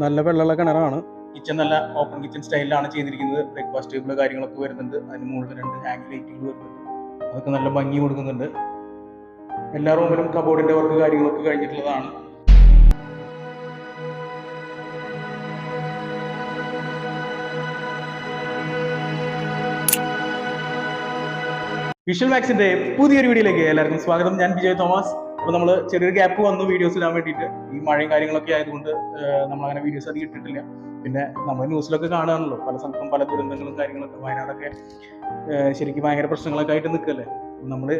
നല്ല വെള്ളമുള്ള കിണറാണ്. കിച്ചൺ നല്ല ഓപ്പൺ കിച്ചൺ സ്റ്റൈലിലാണ് ചെയ്തിരിക്കുന്നത്. ബ്രേക്ക്ഫാസ്റ്റ് ടേബിൾ കാര്യങ്ങളൊക്കെ വരുന്നുണ്ട്. അതിന് മുകളിൽ രണ്ട് ഹാങ് ലൈറ്റുകൾ വരുന്നുണ്ട്. അതൊക്കെ നല്ല ഭംഗി കൊടുക്കുന്നുണ്ട്. എല്ലാ റൂമിലും കബോർഡിന്റെ വർക്ക് കാര്യങ്ങളൊക്കെ കഴിഞ്ഞിട്ടുള്ളതാണ്. വിഷ്വൽ മാക്സിന്റെ പുതിയൊരു വീഡിയോയിലേക്ക് എല്ലാവർക്കും സ്വാഗതം. ഞാൻ വിജയ് തോമസ്. അപ്പോൾ നമ്മൾ ചെറിയൊരു ഗ്യാപ്പ് വന്നു വീഡിയോസ് ഇടാൻ വേണ്ടിയിട്ട്. ഈ മഴയും കാര്യങ്ങളൊക്കെ ആയതുകൊണ്ട് നമ്മൾ അങ്ങനെ വീഡിയോസ് അധികം ഇട്ടിട്ടില്ല. പിന്നെ നമ്മൾ ന്യൂസിലൊക്കെ കാണുകയാണല്ലോ. പല സ്ഥലത്തും പല ദുരന്തങ്ങളും കാര്യങ്ങളൊക്കെ. വയനാടൊക്കെ ശരിക്കും ഭയങ്കര പ്രശ്നങ്ങളൊക്കെ ആയിട്ട് നിൽക്കല്ലേ? നമ്മൾ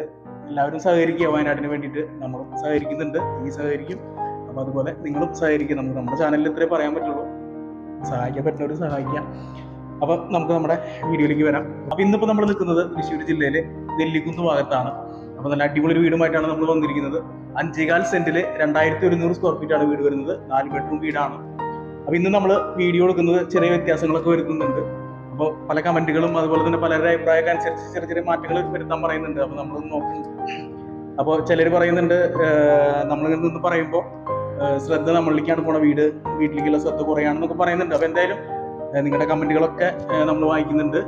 എല്ലാവരും സഹകരിക്കുക. വയനാടിന് വേണ്ടിയിട്ട് നമ്മൾ സഹകരിക്കുന്നുണ്ട്. ഈ സഹകരിക്കും. അപ്പോൾ അതുപോലെ നിങ്ങളും സഹകരിക്കും നമുക്ക് നമ്മുടെ ചാനലിൽ ഇത്രേ പറയാൻ പറ്റുള്ളൂ. സഹായിക്കാൻ പറ്റുന്നവർ സഹായിക്കാം അപ്പോൾ നമുക്ക് നമ്മുടെ വീഡിയോയിലേക്ക് വരാം. അപ്പോൾ ഇന്നിപ്പോൾ നമ്മൾ നിൽക്കുന്നത് തൃശ്ശൂർ ജില്ലയിലെ നെല്ലിക്കുന്ന് ഭാഗത്താണ്. അപ്പോൾ നല്ല അടിപൊളി വീടുമായിട്ടാണ് നമ്മൾ വന്നിരിക്കുന്നത്. അഞ്ചേകാൽ സെന്റിൽ രണ്ടായിരത്തി ഒരുന്നൂറ് സ്ക്വയർ ഫീറ്റ് ആണ് വീട് വരുന്നത്. നാല് ബെഡ്റൂം വീടാണ്. അപ്പോൾ ഇന്ന് നമ്മൾ വീഡിയോ എടുക്കുന്നത് ചെറിയ വ്യത്യാസങ്ങളൊക്കെ വരുത്തുന്നുണ്ട്. അപ്പോൾ പല കമന്റുകളും അതുപോലെ തന്നെ പലരുടെ അഭിപ്രായമൊക്കെ അനുസരിച്ച് ചെറിയ ചെറിയ മാറ്റങ്ങൾ വരുത്താൻ പറയുന്നുണ്ട്. അപ്പോൾ നമ്മൾ നോക്കും. അപ്പോൾ ചിലർ പറയുന്നുണ്ട് നമ്മൾ നിന്ന് പറയുമ്പോൾ ശ്രദ്ധ നമ്മളിലേക്കാണ് പോണ വീട് വീട്ടിലേക്കുള്ള ശ്രദ്ധ കുറയാണെന്നൊക്കെ പറയുന്നുണ്ട്. അപ്പോൾ എന്തായാലും നിങ്ങളുടെ കമന്റുകളൊക്കെ നമ്മൾ വായിക്കുന്നുണ്ട്.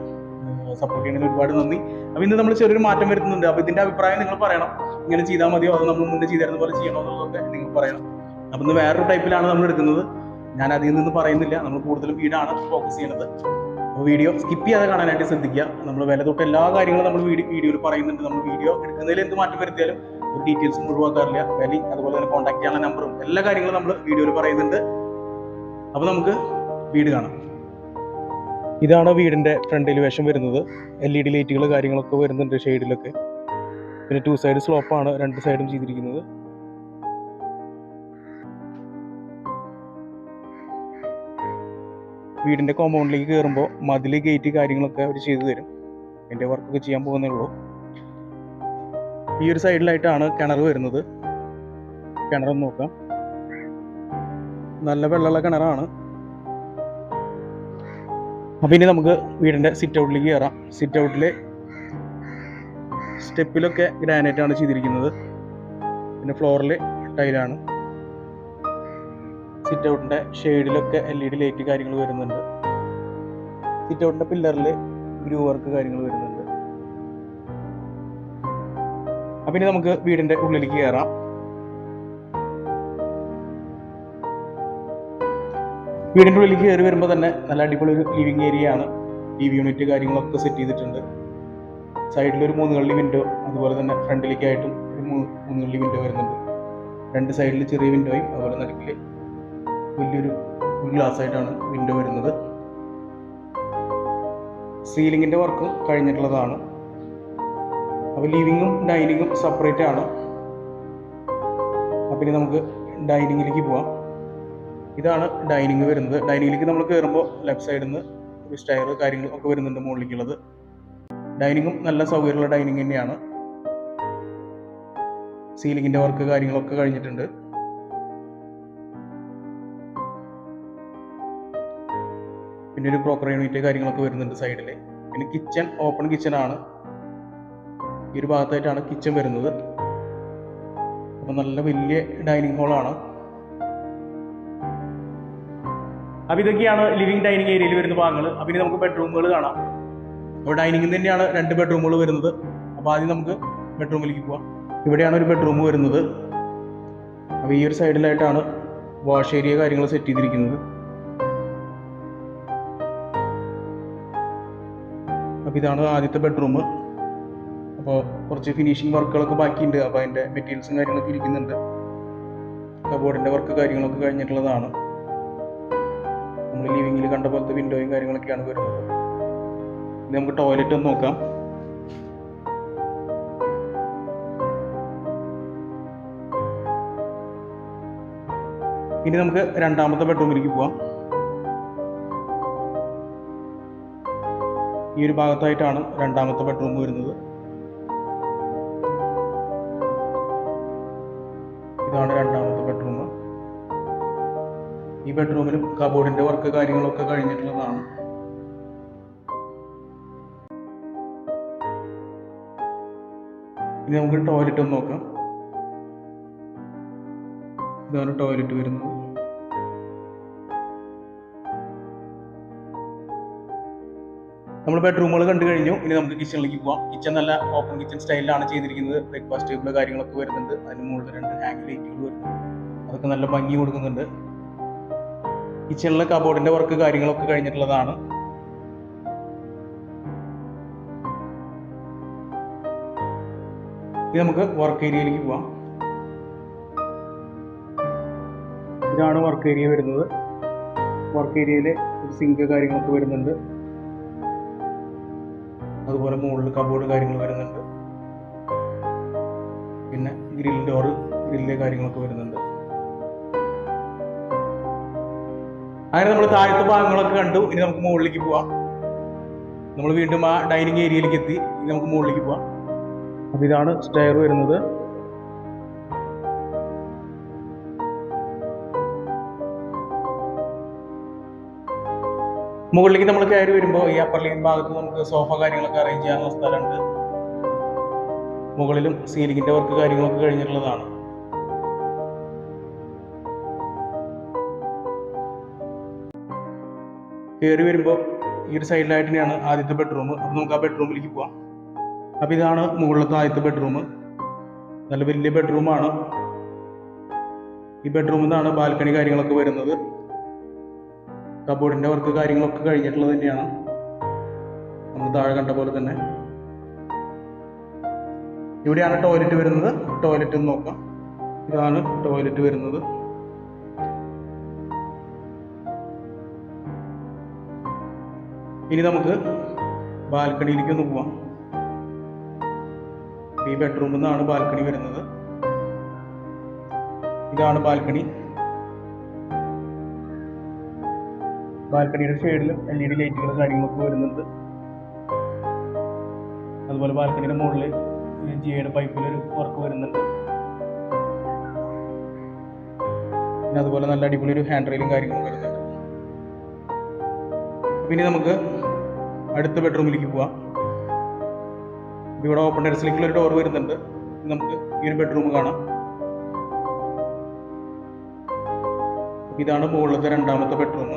സപ്പോർട്ട് ചെയ്യുന്നതിന് ഒരുപാട് നന്ദി. അപ്പൊ ഇന്ന് നമ്മൾ ചെറിയൊരു മാറ്റം വരുത്തുന്നുണ്ട്. അപ്പൊ ഇതിന്റെ അഭിപ്രായം നിങ്ങൾ പറയണം. ഇങ്ങനെ ചെയ്താൽ മതിയോ? അതോ നമ്മൾ മുന്നേ ചെയ്തിരുന്ന പോലെ ചെയ്യണോ എന്നുള്ളതൊക്കെ നിങ്ങൾ പറയണം. അപ്പൊ ഇന്ന് വേറൊരു ടൈപ്പിലാണ് നമ്മൾ എടുക്കുന്നത്. ഞാൻ അതിൽ നിന്ന് പറയുന്നില്ല. നമ്മൾ കൂടുതലും വീടാണ് ഫോക്കസ് ചെയ്യുന്നത്. വീഡിയോ സ്കിപ്പ് ചെയ്യാതെ കാണാനായിട്ട് ശ്രദ്ധിക്കുക. നമ്മൾ വില തൊട്ട് എല്ലാ കാര്യങ്ങളും നമ്മൾ വീഡിയോയിൽ പറയുന്നുണ്ട്. നമ്മൾ വീഡിയോ എടുക്കുന്നതിൽ എന്ത് മാറ്റം വരുത്തിയാലും ഒരു ഡീറ്റെയിൽസും ഒഴിവാക്കാറില്ല. വിലയും അതുപോലെ തന്നെ കോൺടാക്ട് ചെയ്യാനുള്ള നമ്പറും എല്ലാ കാര്യങ്ങളും നമ്മൾ വീഡിയോയിൽ പറയുന്നുണ്ട്. അപ്പൊ നമുക്ക് വീട് കാണാം. ഇതാണ് വീടിന്റെ ഫ്രണ്ട് എലിവേഷൻ വരുന്നത്. എൽ ഇ ഡി ലൈറ്റുകൾ കാര്യങ്ങളൊക്കെ വരുന്നുണ്ട് ഷെയ്ഡിലൊക്കെ പിന്നെ ടു സൈഡ് സ്ലോപ്പാണ് രണ്ട് സൈഡും ചെയ്തിരിക്കുന്നത്. വീടിന്റെ കോമ്പൗണ്ടിലേക്ക് കയറുമ്പോൾ മതിൽ ഗേറ്റ് കാര്യങ്ങളൊക്കെ അവർ ചെയ്തു തരും. എന്റെ വർക്കൊക്കെ ചെയ്യാൻ പോകുന്നേ ഉള്ളൂ. ഈ ഒരു സൈഡിലായിട്ടാണ് കിണർ വരുന്നത്. കിണർ നോക്കാം. നല്ല വെള്ളമുള്ള കിണറാണ്. അപ്പം ഇനി നമുക്ക് വീടിന്റെ സിറ്റ് ഔട്ടിലേക്ക് കയറാം സിറ്റ് ഔട്ടിൽ സ്റ്റെപ്പിലൊക്കെ ഗ്രാനൈറ്റ് ആണ് ചെയ്തിരിക്കുന്നത്. പിന്നെ ഫ്ലോറിൽ ടൈലാണ് സിറ്റ് ഔട്ടിന്റെ ഷെയ്ഡിലൊക്കെ എൽ ഇ ഡി ലൈറ്റ് കാര്യങ്ങൾ വരുന്നുണ്ട്. സിറ്റ് ഔട്ടിന്റെ പില്ലറിൽ ഗ്രൂ വർക്ക് കാര്യങ്ങൾ വരുന്നുണ്ട്. അപ്പം ഇനി നമുക്ക് വീടിന്റെ ഉള്ളിലേക്ക് കയറാം വീടിന്റെ ഉള്ളിൽ കയറി വരുമ്പോൾ തന്നെ നല്ല അടിപൊളി ഒരു ലിവിങ് ഏരിയ ആണ്. ടി വി യൂണിറ്റ് കാര്യങ്ങളൊക്കെ സെറ്റ് ചെയ്തിട്ടുണ്ട്. സൈഡിൽ ഒരു മൂന്ന് കള്ളി വിൻഡോ അതുപോലെ തന്നെ ഫ്രണ്ടിലേക്കായിട്ടും ഒരു മൂന്ന് മൂന്ന് കള്ളി വിൻഡോ വരുന്നുണ്ട്. രണ്ട് സൈഡിൽ ചെറിയ വിൻഡോയും അതുപോലെ നടുക്കിൽ വലിയൊരു ഗ്ലാസ് ആയിട്ടാണ് വിൻഡോ വരുന്നത്. സീലിങ്ങിന്റെ വർക്കും കഴിഞ്ഞിട്ടുള്ളതാണ്. അപ്പോൾ ലിവിങ്ങും ഡൈനിങ്ങും സെപ്പറേറ്റ് ആണ്. അപ്പം ഇനി നമുക്ക് ഡൈനിങ്ങിലേക്ക് പോവാം. ഇതാണ് ഡൈനിങ് വരുന്നത്. ഡൈനിങ്ങിലേക്ക് നമ്മൾ കയറുമ്പോൾ ലെഫ്റ്റ് സൈഡിൽ നിന്ന് ഒരു സ്റ്റയർ കാര്യങ്ങൾ ഒക്കെ വരുന്നുണ്ട് മുകളിലേക്കുള്ളത്. ഡൈനിങ്ങും നല്ല സൗകര്യമുള്ള ഡൈനിങ് തന്നെയാണ്. സീലിങ്ങിന്റെ വർക്ക് കാര്യങ്ങളൊക്കെ കഴിഞ്ഞിട്ടുണ്ട്. പിന്നെ ഒരു ക്രോക്കർ യൂണിറ്റ് കാര്യങ്ങളൊക്കെ വരുന്നുണ്ട് സൈഡിൽ പിന്നെ കിച്ചൺ ഓപ്പൺ കിച്ചൺ ആണ്. ഈ ഒരു ഭാഗത്തായിട്ടാണ് കിച്ചൺ വരുന്നത്. അപ്പം നല്ല വലിയ ഡൈനിങ് ഹാളാണ് അപ്പോൾ ഇതൊക്കെയാണ് ലിവിംഗ് ഡൈനിങ് ഏരിയയിൽ വരുന്ന ഭാഗങ്ങൾ അപ്പോൾ ഇനി നമുക്ക് ബെഡ്റൂമുകൾ കാണാം. അപ്പോൾ ഡൈനിങ്ങിൽ തന്നെയാണ് രണ്ട് ബെഡ്റൂമുകൾ വരുന്നത്. അപ്പോൾ ആദ്യം നമുക്ക് ബെഡ്റൂമിലേക്ക് പോവാം. ഇവിടെയാണ് ഒരു ബെഡ്റൂം വരുന്നത്. അപ്പോൾ ഈ ഒരു സൈഡിലായിട്ടാണ് വാഷ് ഏരിയ കാര്യങ്ങൾ സെറ്റ് ചെയ്തിരിക്കുന്നത്. അപ്പോൾ ഇതാണ് ആദ്യത്തെ ബെഡ്റൂം അപ്പോൾ കുറച്ച് ഫിനിഷിംഗ് വർക്കുകളൊക്കെ ബാക്കിയുണ്ട്. അപ്പോൾ അതിന്റെ മെറ്റീരിയൽസും കാര്യങ്ങളൊക്കെ ഇരിക്കുന്നുണ്ട്. കബോർഡിന്റെ വർക്ക് കാര്യങ്ങളൊക്കെ കഴിഞ്ഞിട്ടുള്ളതാണ്. നമ്മൾ ലിവിങ്ങിൽ കണ്ട പോലത്തെ വിൻഡോയും കാര്യങ്ങളൊക്കെയാണ് വരുന്നത്. ഇനി നമുക്ക് ടോയ്ലറ്റ് ഒന്ന് നോക്കാം. ഇനി നമുക്ക് രണ്ടാമത്തെ ബെഡ്റൂമിലേക്ക് പോവാം. ഈ ഒരു ഭാഗത്തായിട്ടാണ് രണ്ടാമത്തെ ബെഡ്റൂം വരുന്നത്. ഈ ബെഡ്റൂമിലും കബോർഡിന്റെ വർക്ക് കാര്യങ്ങളൊക്കെ കഴിഞ്ഞിട്ടുള്ളതാണ്. ഇനി നമുക്ക് ടോയ്ലറ്റ് ഒന്ന് നോക്കാം. ഇതാണ് ടോയ്ലറ്റ് വരുന്നത്. നമ്മൾ ബെഡ്റൂമുകൾ കണ്ടു കഴിഞ്ഞു. ഇനി നമുക്ക് കിച്ചണിലേക്ക് പോവാം. കിച്ചൺ നല്ല ഓപ്പൺ കിച്ചൺ സ്റ്റൈലിലാണ് ചെയ്തിരിക്കുന്നത്. ബ്രേക്ക്ഫാസ്റ്റ് ടേബിൾ കാര്യങ്ങളൊക്കെ വരുന്നുണ്ട്. അതിന് മുകളിൽ രണ്ട് ഹാങ് ലൈറ്റുകൾ വരുന്നുണ്ട്. അതൊക്കെ നല്ല ഭംഗി കൊടുക്കുന്നുണ്ട്. കിച്ചണിലെ കബോർഡിന്റെ വർക്ക് കാര്യങ്ങളൊക്കെ കഴിഞ്ഞിട്ടുള്ളതാണ്. ഇനി നമുക്ക് വർക്ക് ഏരിയയിലേക്ക് പോവാം. ഇതാണ് വർക്ക് ഏരിയ വരുന്നത്. വർക്ക് ഏരിയയിലെ സിങ്ക് കാര്യങ്ങളൊക്കെ വരുന്നുണ്ട്. അതുപോലെ മുകളിൽ കബോർഡ് കാര്യങ്ങൾ വരുന്നുണ്ട്. പിന്നെ ഗ്രിൽ ഡോറ് ഗ്രില്ല് കാര്യങ്ങളൊക്കെ വരുന്നുണ്ട്. അങ്ങനെ നമ്മൾ താഴത്തെ ഭാഗങ്ങളൊക്കെ കണ്ടു. ഇനി നമുക്ക് മുകളിലേക്ക് പോവാം. നമ്മൾ വീണ്ടും ആ ഡൈനിങ് ഏരിയയിലേക്ക് എത്തി. ഇനി നമുക്ക് മുകളിലേക്ക് പോവാം. അപ്പൊ ഇതാണ് സ്റ്റെയർ വരുന്നത്. മുകളിലേക്ക് നമ്മൾ കയറി വരുമ്പോൾ ഈ അപ്പർ ലൈൻ ഭാഗത്ത് നമുക്ക് സോഫ കാര്യങ്ങളൊക്കെ അറേഞ്ച് ചെയ്യാനുള്ള സ്ഥലമുണ്ട്. മുകളിലും സീലിംഗിന്റെ വർക്ക് കാര്യങ്ങളൊക്കെ കഴിഞ്ഞിട്ടുള്ളതാണ്. കയറി വരുമ്പോൾ ഈ ഒരു സൈഡിലായിട്ട് തന്നെയാണ് ആദ്യത്തെ ബെഡ്റൂം അപ്പോൾ നമുക്ക് ആ ബെഡ്റൂമിലേക്ക് പോവാം. അപ്പോൾ ഇതാണ് മുകളിലത്തെ ആദ്യത്തെ ബെഡ്റൂം നല്ല വലിയ ബെഡ്റൂമാണ് ഈ ബെഡ്റൂമിൽ നിന്നാണ് ബാൽക്കണി കാര്യങ്ങളൊക്കെ വരുന്നത്. കബോർഡിന്റെ വർക്ക് കാര്യങ്ങളൊക്കെ കഴിഞ്ഞിട്ടുള്ളത് തന്നെയാണ്. നമ്മൾ താഴെ കണ്ട പോലെ തന്നെ. ഇവിടെയാണ് ടോയ്ലറ്റ് വരുന്നത്. ടോയ്ലറ്റ് നോക്കാം. ഇതാണ് ടോയ്ലറ്റ് വരുന്നത്. ഇനി നമുക്ക് ബാൽക്കണിയിലേക്ക് ഒന്ന് പോവാം. ഈ ബെഡ്റൂമിൽ നിന്നാണ് ബാൽക്കണി വരുന്നത്. ഇതാണ് ബാൽക്കണി. ബാൽക്കണിയുടെ സൈഡിലും എൽ ഇ ഡി ലൈറ്റുകൾ കാര്യങ്ങളൊക്കെ വരുന്നുണ്ട്. അതുപോലെ ബാൽക്കണിയുടെ മുകളിൽ ജിയുടെ പൈപ്പിലൊരു വർക്ക് വരുന്നുണ്ട്. പിന്നെ അതുപോലെ നല്ല അടിപൊളി ഒരു ഹാൻഡ് റെയിലും കാര്യങ്ങളും വരുന്നുണ്ട്. പിന്നെ നമുക്ക് അടുത്ത ബെഡ്റൂമിലേക്ക് പോവാം. ഇവിടെ ഓപ്പൺ ടെറസിലേക്കുള്ള ഒരു ഡോർ വരുന്നുണ്ട്. നമുക്ക് ഈ ഒരു ബെഡ്റൂം കാണാം. ഇതാണ് മുകളിലത്തെ രണ്ടാമത്തെ ബെഡ്റൂം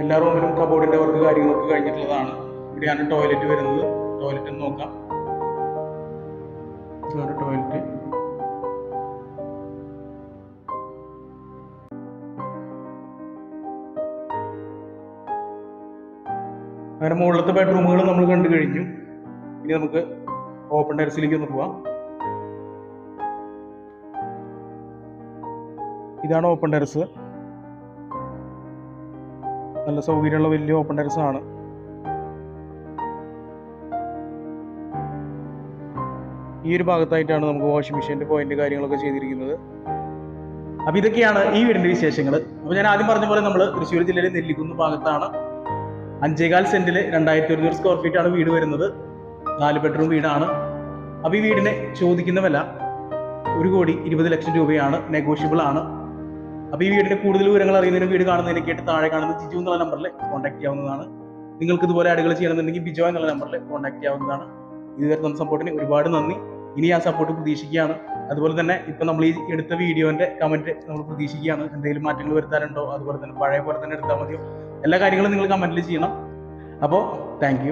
എല്ലാ റൂമിലും കബോർഡിന്റെ വർക്ക് കാര്യങ്ങളൊക്കെ കഴിഞ്ഞിട്ടുള്ളതാണ്. ഇവിടെയാണ് ടോയ്ലറ്റ് വരുന്നത്. ടോയ്ലറ്റ് നോക്കാം. ഇതാണ് ടോയ്ലറ്റ് അങ്ങനെ മുകളിലത്തെ ബെഡ്റൂമുകൾ നമ്മൾ കണ്ടു കഴിഞ്ഞു. ഇനി നമുക്ക് ഓപ്പൺ ടെറസിലേക്ക് ഒന്ന് പോവാം. ഇതാണ് ഓപ്പൺ ടെറസ് നല്ല സൗകര്യമുള്ള വലിയ ഓപ്പൺ ടെറസ് ആണ്. ഈ ഒരു ഭാഗത്തായിട്ടാണ് നമുക്ക് വാഷിംഗ് മെഷീന്റെ പോയിന്റ് കാര്യങ്ങളൊക്കെ ചെയ്തിരിക്കുന്നത്. അപ്പൊ ഇതൊക്കെയാണ് ഈ വീടിന്റെ വിശേഷങ്ങൾ അപ്പോൾ ഞാൻ ആദ്യം പറഞ്ഞ പോലെ നമ്മൾ തൃശ്ശൂർ ജില്ലയിലെ നെല്ലിക്കുന്ന് ഭാഗത്താണ് അഞ്ചേകാൽ സെന്റിൽ രണ്ടായിരത്തി ഒരുന്നൂറ് സ്ക്വയർ ഫീറ്റ് ആണ് വീട് വരുന്നത്. നാല് ബെഡ്റൂം വീടാണ്. അപ്പോൾ ഈ വീടിനെ ചോദിക്കുന്നവല്ല ഒരു കോടി ഇരുപത് ലക്ഷം രൂപയാണ്. നെഗോഷ്യബിൾ ആണ്. അപ്പോൾ ഈ വീടിന്റെ കൂടുതൽ വിവരങ്ങൾ അറിയുന്നതിനും വീട് കാണുന്നതിനൊക്കെയായിട്ട് താഴെ കാണുന്ന ജിജു എന്നുള്ള നമ്പറിൽ കോൺടാക്ട് ചെയ്യാവുന്നതാണ്. നിങ്ങൾക്ക് ഇതുപോലെ ആടുകൾ ചെയ്യണമെന്നുണ്ടെങ്കിൽ ബിജോ എന്നുള്ള നമ്പറിൽ കോൺടാക്ട് ചെയ്യാവുന്നതാണ്. ഇതുവരെ തന്ന സപ്പോർട്ടിന് ഒരുപാട് നന്ദി. ഇനി ആ സപ്പോർട്ട് പ്രതീക്ഷിക്കുകയാണ്. അതുപോലെ തന്നെ ഇപ്പൊ നമ്മൾ ഈ എടുത്ത വീഡിയോന്റെ കമന്റ് നമ്മൾ പ്രതീക്ഷിക്കുകയാണ്. എന്തെങ്കിലും മാറ്റങ്ങൾ വരുത്താനുണ്ടോ? അതുപോലെ തന്നെ പഴയ പോലെ തന്നെ എടുത്താൽ മതിയോ? എല്ലാ കാര്യങ്ങളും നിങ്ങൾ കമന്റിൽ ചെയ്യണം. അപ്പോൾ താങ്ക്